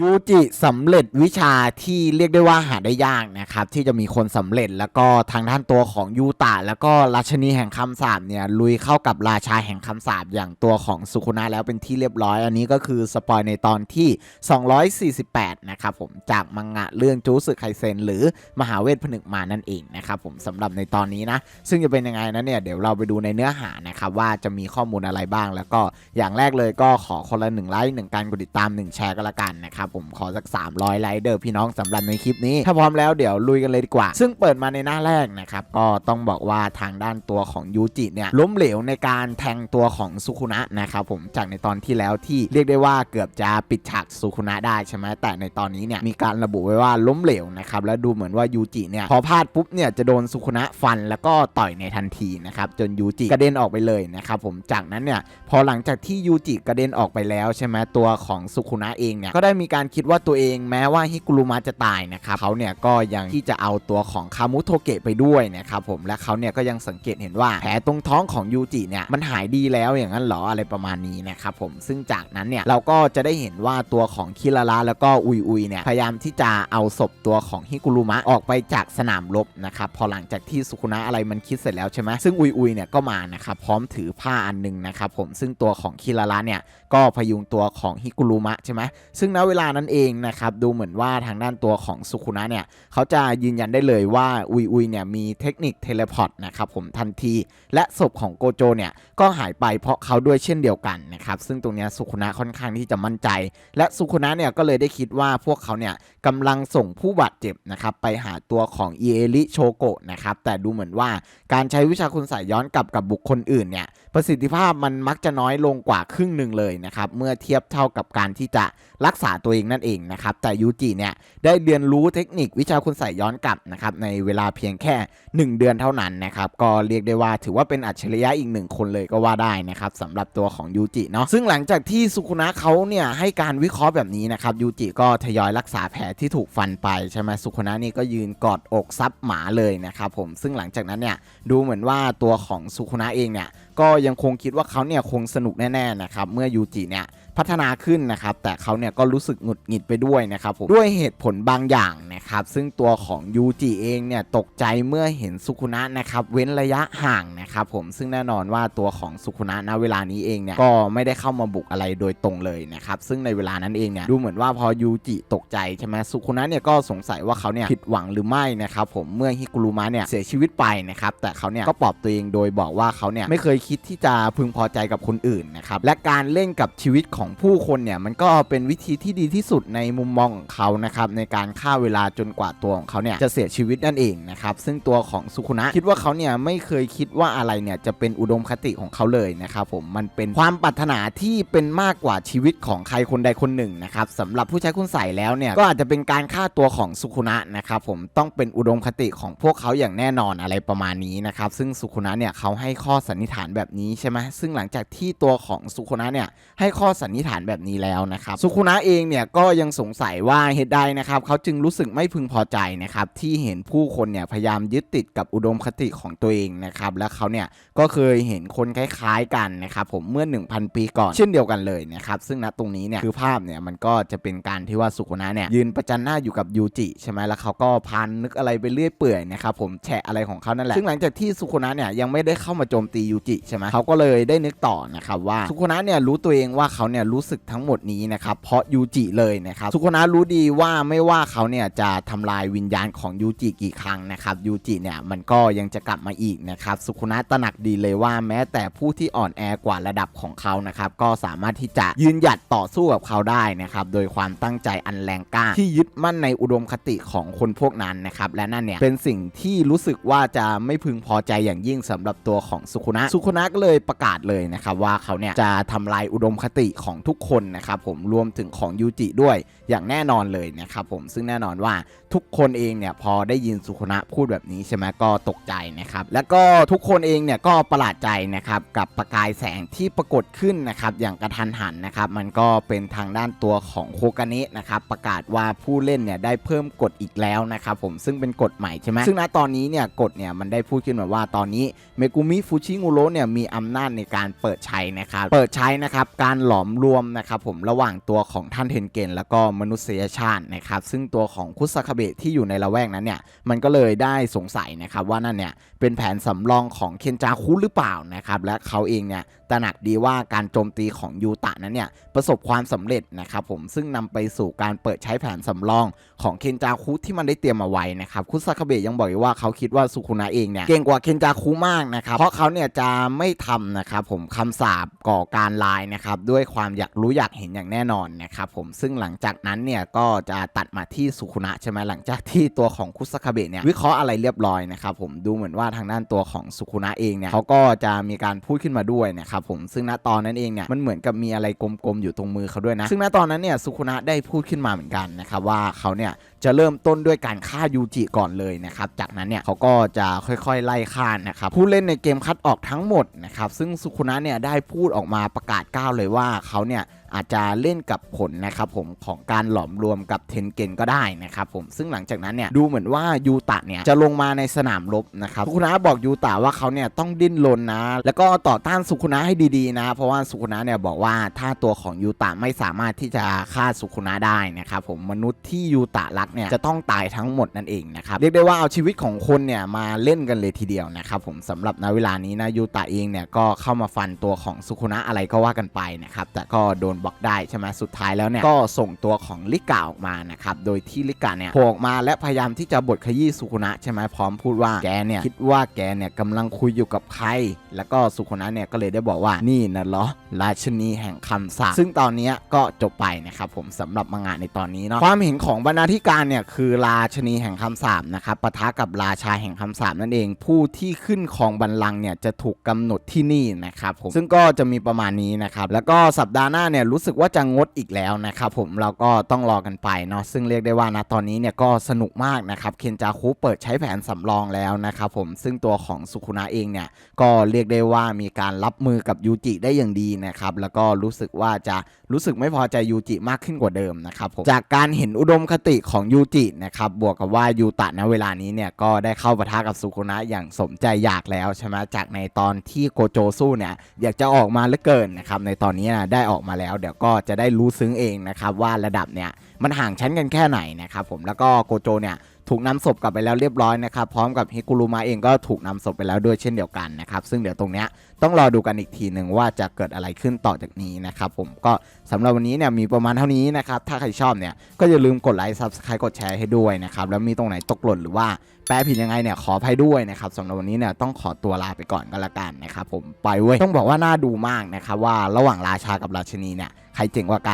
ยูจิสำเร็จวิชาที่เรียกได้ว่าหาได้ยากนะครับ ที่จะมีคนสำเร็จแล้วก็ทางด้านตัวของยูตะแล้วก็ราชนีแห่งคำสาปเนี่ยลุยเข้ากับราชาแห่งคำสาปอย่างตัวของสุคุนะแล้วเป็นที่เรียบร้อย อันนี้ก็คือสปอยในตอนที่ 248 นะครับผมจากมังงะเรื่องจูสึไคเซนหรือมหาเวทผนึกมานั่นเองนะครับผมสำหรับในตอนนี้นะ ซึ่งจะเป็นยังไงนะเนี่ยเดี๋ยวเราไปดูในเนื้อหานะครับว่าจะมีข้อมูลอะไรบ้าง แล้วก็อย่างแรกเลยก็ขอคนละหนึ่งไลค์หนึ่งการกดติดตามหนึ่งแชร์ก็แล้วกันนะครับผมขอสัก 300ไลค์เด้อพี่น้องสำหรับในคลิปนี้ ถ้าพร้อมแล้วเดี๋ยวลุยกันเลยดีกว่า ซึ่งเปิดมาในหน้าแรกนะครับ ก็ต้องบอกว่าทางด้านตัวของยูจิเนี่ยล้มเหลวในการแทงตัวของสุคุนะนะครับผมจากในตอนที่แล้วที่เรียกได้ว่าเกือบจะปิดฉากสุคุนะได้ใช่ไหมแต่ในตอนนี้เนี่ยมีการระบุไว้ว่าล้มเหลวนะครับแล้วดูเหมือนว่ายูจิเนี่ยพอพลาดปุ๊บเนี่ยจะโดนสุคุนะฟันแล้วก็ต่อยในทันทีนะครับจนยูจิกระเด็นออกไปเลยนะครับผมจากนั้นเนี่ยพอหลังจากที่ยูจิกระเด็นออกไปแล้วใช่ไหมตัวของสุคุนะเองเนี่ยก็ได้มีการคิดว่าตัวเองแม้ว่าฮิกุรุมะจะตายนะครับเขาเนี่ยก็ยังที่จะเอาตัวของคามุโทเกะไปด้วยนะครับผมและเขาเนี่ยก็ยังสังเกตเห็นว่าแผลตรงท้องของยูจิเนี่ยมันหายดีแล้วอย่างนั้นเหรออะไรประมาณนี้นะครับผมซึ่งจากนั้นเนี่ยเราก็จะได้เห็นว่าตัวของคิราระแล้วก็อุยอุยเนี่ยพยายามที่จะเอาศพตัวของฮิกุรุมะออกไปจากสนามรบนะครับพอหลังจากที่สุคุนะอะไรมันคิดเสร็จแล้วใช่ไหมซึ่งอุยอุยเนี่ยก็มานะครับพร้อมถือผ้าอันหนึงนะครับผมซึ่งตัวของคิราระเนี่ยก็พยุงตัวของฮิกุรุมะใช่ไหมซึ่งณเวลานั้นเองนะครับดูเหมือนว่าทางด้านตัวของสุคุนะเนี่ยเขาจะยืนยันได้เลยว่าอุยอุยเนี่ยมีเทคนิคเทเลพอร์ตนะครับผมทันทีและศพของโกโจเนี่ยก็หายไปเพราะเขาด้วยเช่นเดียวกันนะครับซึ่งตรงนี้สุคุนะค่อนข้างที่จะมั่นใจ และสุคุนะเนี่ยก็เลยได้คิดว่าพวกเขาเนี่ยกำลังส่งผู้บาดเจ็บนะครับไปหาตัวของเอริโชโกะนะครับแต่ดูเหมือนว่าการใช้วิชาคุณใส่ย้อนกลับกับบุคคลอื่นเนี่ยประสิทธิภาพมันมักจะน้อยลงกว่าครึ่งหนึ่งเลยนะครับเมื่อเทียบเท่ากับการที่จะรักษาตัวเองนั่นเองนะครับ แต่ยูจิเนี่ยได้เรียนรู้เทคนิควิชาคุณใส่ย้อนกลับนะครับในเวลาเพียงแค่ 1 เดือนเท่านั้นนะครับ ก็เรียกได้ว่าถือว่าเป็นอัจฉริยะอีกหนึ่งคนเลยก็ว่าได้นะครับสำหรับตัวของยูจิเนาะซึ่งหลังจากที่สุคุนะเขาเนี่ยให้การวิเคราะห์แบบนี้นะครับยูจิก็ทยอยรักษาแผลที่ถูกฟันไปใช่ไหมสุคุนะนี่ก็ยืนกอดอกซับหมาเลยนะครับผมซึ่งหลังจากนั้นเนี่ยดูเหมือนว่าตัวของสุคุนะเองเนี่ยก็ยังคงคิดว่าเขาเนี่ยคงสนุกแน่ๆนะครับเมื่อยูจิเนี่ยพัฒนาขึ้นนะครับแต่เขาเนี่ยก็รู้สึกหงุดหงิดไปด้วยนะครับผมด้วยเหตุผลบางอย่างนะครับซึ่งตัวของยูจิเองเนี่ยตกใจเมื่อเห็นสุคุนะนะครับเว้นระยะห่างนะครับผมซึ่งแน่นอนว่าตัวของสุคุนะณเวลานี้เองเนี่ยก็ไม่ได้เข้ามาบุกอะไรโดยตรงเลยนะครับซึ่งในเวลานั้นเองเนี่ยดูเหมือนว่าพอยูจิตกใจใช่ไหมสุคุนะเนี่ยก็สงสัยว่าเขาเนี่ยผิดหวังหรือไม่นะครับผมเมื่อฮิกุรุมะเนี่ยเสียชีวิตไปนะครับแต่เขาเนี่ยก็ปลอบตัวเองโดยบอกว่าเขาเนี่ยไม่เคยคิดที่จะพึงพอใจกับคนอื่นนะครับและการเล่นกับชีวิตของผู้คนเนี่ยมันก็เป็นวิธีที่ดีที่สุดในมุมมองของเขานะครับในการฆ่าเวลาจนกว่าตัวของเขาเนี่ยจะเสียชีวิตนั่นเองนะครับซึ่งตัวของสุคุนะคิดว่าเขาเนี่ยไม่เคยคิดว่าอะไรเนี่ยจะเป็นอุดมคติของเขาเลยนะครับผมมันเป็นความปรารถนาที่เป็นมากกว่าชีวิตของใครคนใดคนหนึ่งนะครับสำหรับผู้ใช้คุณใส่แล้วเนี่ยก็อาจจะเป็นการฆ่าตัวของสุคุนะนะครับผมต้องเป็นอุดมคติของพวกเขาอย่างแน่นอนอะไรประมาณนี้นะครับซึ่งสุคุนะเนี่ยเขาให้ข้อสันนิษฐานแบบนี้ใช่ไหมซึ่งหลังจากที่ตัวของสุคุนะเนี่ยให้ข้อสันนิษฐานแบบนี้แล้วนะครับสุคุนะเองเนี่ยก็ยังสงสัยว่าเหตุใดนะครับเขาจึงรู้สึกไม่พึงพอใจนะครับที่เห็นผู้คนเนี่ยพยายามยึดติดกับอุดมคติของตัวเองนะครับและเขาเนี่ยก็เคยเห็นคนคล้ายๆกันนะครับผมเมื่อ 1,000 ปีก่อน เช่นเดียวกันเลยนะครับซึ่งณตรงนี้เนี่ยคือภาพเนี่ยมันก็จะเป็นการที่ว่าสุคุนะเนี่ยยืนประจันหน้าอยู่กับยูจิใช่ไหมแล้วเขาก็พันนึกอะไรไปเรื่อยเปื่อยนะครับผมแฉะอะไรของเขานั่นแหละซึ่งหลังจากที่สุคุนะเนี่ยยังไม่ได้เข้ามาโจมตียูจิใช่ไหมเขาก็เลยได้นึกต่อนะครับว่าสุคนะเนี่ยรู้ตัวเองว่าเขาเนี่ยรู้สึกทั้งหมดนี้นะครับเพราะยูจิเลยนะครับสุคนะรู้ดีว่าไม่ว่าเขาเนี่ยจะทำลายวิญญาณของยูจิกี่ครั้งนะครับยูจิเนี่ยมันก็ยังจะกลับมาอีกนะครับสุคนะตระหนักดีเลยว่าแม้แต่ผู้ที่อ่อนแอกว่าระดับของเขานะครับก็สามารถที่จะยืนหยัดต่อสู้กับเขาได้นะครับโดยความตั้งใจอันแรงกล้าที่ยึดมั่นในอุดมคติของคนพวกนั้นนะครับและนั่นเนี่ยเป็นสิ่งที่รู้สึกว่าจะไม่พึงพอใจอย่างยิ่งสำหรับตัวของสุคุนะสุคุนะก็เลยประกาศเลยนะครับว่าเขาเนี่ยจะทำลายอุดมคติของทุกคนนะครับผมรวมถึงของยูจิด้วยอย่างแน่นอนเลยนะครับผมซึ่งแน่นอนว่าทุกคนเองเนี่ยพอได้ยินสุคนะพูดแบบนี้ใช่ไหมก็ตกใจนะครับแล้วก็ทุกคนเองเนี่ยก็ประหลาดใจนะครับกับประกายแสงที่ปรากฏขึ้นนะครับอย่างกระทันหันนะครับมันก็เป็นทางด้านตัวของโคกาเนะนะครับประกาศว่าผู้เล่นเนี่ยได้เพิ่มกฎอีกแล้วนะครับผมซึ่งเป็นกฎใหม่ใช่ไหมซึ่งณตอนนี้เนี่ยกฎเนี่ยมันได้พูดขึ้นมาว่าตอนนี้เมกุมิฟูชิงูโรเนี่ยเนี่ยมีอำนาจในการเปิดใช้นะครับ เปิดใช้นะครับการหลอมรวมนะครับผมระหว่างตัวของท่านเทนเกนแล้วก็มนุษยชาตินะครับซึ่งตัวของคุซาคาเบะที่อยู่ในละแวกนั้นเนี่ยมันก็เลยได้สงสัยนะครับว่านั่นเนี่ยเป็นแผนสำรองของเคนจาคุหรือเปล่านะครับและเขาเองเนี่ยตระหนักดีว่าการโจมตีของยูตะนั้นเนี่ยประสบความสำเร็จนะครับผมซึ่งนำไปสู่การเปิดใช้แผนสำรองของเคนจาคุที่มันได้เตรียมมาไว้นะครับคุซาคาเบะยังบอกอีกว่าเขาคิดว่าสุคุนะเองเนี่ยเก่งกว่าเคนจาคุมากนะครับเพราะเขาเนี่ยจะไม่ทำนะครับผมคำสาปก่อการลายนะครับด้วยความอยากรู้อยากเห็นอย่างแน่นอนนะครับผมซึ่งหลังจากนั้นเนี่ยก็จะตัดมาที่สุคุนะใช่ไหมหลังจากที่ตัวของคุซาคาเบะเนี่ยวิเคราะห์อะไรเรียบร้อยนะครับผมดูเหมือนว่าทางด้านตัวของสุคุนะเองเนี่ยเขาก็จะมีการพูดขึ้นมาด้วยนะครับผมซึ่งณตอนนั้นเองเนี่ยมันเหมือนกับมีอะไรกลมๆอยู่ตรงมือเขาด้วยนะซึ่งณตอนนั้นเนี่ยสุคุนะได้พูดขึ้นมาเหมือนกันนะครับว่าเขาเนี่ย จะเริ่มต้นด้วยการฆ่ายูจิก่อนเลยนะครับ จากนั้นเนี่ยเขาก็จะค่อยๆไล่ฆ่านะครับผู้เล่นในเกมคัดออกทั้งหมดนะครับซึ่งสุคุนะเนี่ยได้พูดออกมาประกาศก้าวเลยว่าเขาเนี่ย อาจจะเล่นกับผลนะครับผมของการหลอมรวมกับเทนเกนก็ได้นะครับผมซึ่งหลังจากนั้นเนี่ยดูเหมือนว่ายูตะเนี่ยจะลงมาในสนามรบนะครับสุคุนะบอกยูตะว่าเขาเนี่ยต้องดิ้นรนนะ แล้วก็ต่อต้านสุคุนะให้ดีๆนะ เพราะว่าสุคุนะเนี่ยบอกว่าถ้าตัวของยูตะไม่สามารถที่จะฆ่าสุคุนะได้นะครับผมมนุษย์ที่ยูตะรักเนี่ยจะต้องตายทั้งหมดนั่นเองนะครับเรียกได้ว่าเอาชีวิตของคนเนี่ยมาเล่นกันเลยทีเดียวนะครับผมสำหรับณเวลานี้นะยูตะเองเนี่ยก็เข้ามาฟันตัวของสุคุนะอะไรก็ว่ากันไปนะครับแต่ก็โดนบล็อกได้ใช่ไหมสุดท้ายแล้วเนี่ยก็ส่งตัวของลิกาออกมานะครับโดยที่ลิกาเนี่ยโผล่ออกมาและพยายามที่จะบดขยี้สุคุนะใช่ไหมพร้อมพูดว่าแกเนี่ยคิดว่าแกเนี่ยกำลังคุยอยู่กับใคร แล้วก็สุคุนะเนี่ยก็เลยได้บอกว่านี่นะเหรอราชนีแห่งคำสาปซึ่งตอนเนี้ยก็จบไปนะครับผมสำหรับมังงะในตอนนี้เนาะความเห็นของบรรณาธิการเนี่ยคือราชนีแห่งคำสาปนะครับปะทะกับราชาแห่งคำสาปนั่นเอง ผู้ที่ขึ้นของบัลลังก์เนี่ยจะถูกกำหนดที่นี่นะครับผมซึ่งก็จะมีประมาณนี้นะครับแล้วก็สัปดาห์หน้าเนี่ยรู้สึกว่าจะงดอีกแล้วนะครับผมเราก็ต้องรอกันไปเนาะซึ่งเรียกได้ว่านะตอนนี้เนี่ยก็สนุกมากนะครับเคนจาคุเปิดใช้แผนสำรองแล้วนะครับผมซึ่งตัวของสุคุนะเองเนี่ยก็เรียกได้ว่ามีการรับมือกับยูจิได้อย่างดีนะครับแล้วก็รู้สึกว่าจะ รู้สึกไม่พอใจยูจิมากขึ้นกว่าเดิมนะครับผมจากการเห็นอุดมคติของยูจินะครับบวกกับว่ายูตะณเวลานี้เนี่ยก็ได้เข้าปะทะกับสุคุนะอย่างสมใจอยากแล้วใช่ไหมจากในตอนที่โกโจสู้เนี่ยอยากจะออกมาเหลือเกินนะครับในตอนนี้นะได้ออกมาแล้ว เดี๋ยวก็จะได้รู้ซึ้งเองนะครับว่าระดับเนี่ยมันห่างชั้นกันแค่ไหนนะครับผมแล้วก็โกโจเนี่ยถูกนำศพกลับไปแล้วเรียบร้อยนะครับ พร้อมกับฮิกุรุมะเองก็ถูกนำศพไปแล้วด้วยเช่นเดียวกันนะครับ ซึ่งเดี๋ยวตรงเนี้ยต้องรอดูกันอีกทีหนึ่งว่าจะเกิดอะไรขึ้นต่อจากนี้นะครับผมก็สำหรับวันนี้เนี่ยมีประมาณเท่านี้นะครับ ถ้าใครชอบเนี่ยก็อย่าลืมกดไลค์ซับสไครต์กดแชร์ให้ด้วยนะครับ แล้วมีตรงไหนตกหล่นหรือว่าแปลผิดยังไงเนี่ยขออภัยด้วยนะครับสำหรับวันนี้เนี่ยต้องขอตัวลาไปก่อนก็แล้วกันนะครับผมไปเว้ยต้องบอกว่าน่าดูมากนะครับว่าระหว่างราชากับราชินีเนี่ยใครเจ๋งกว่ากัน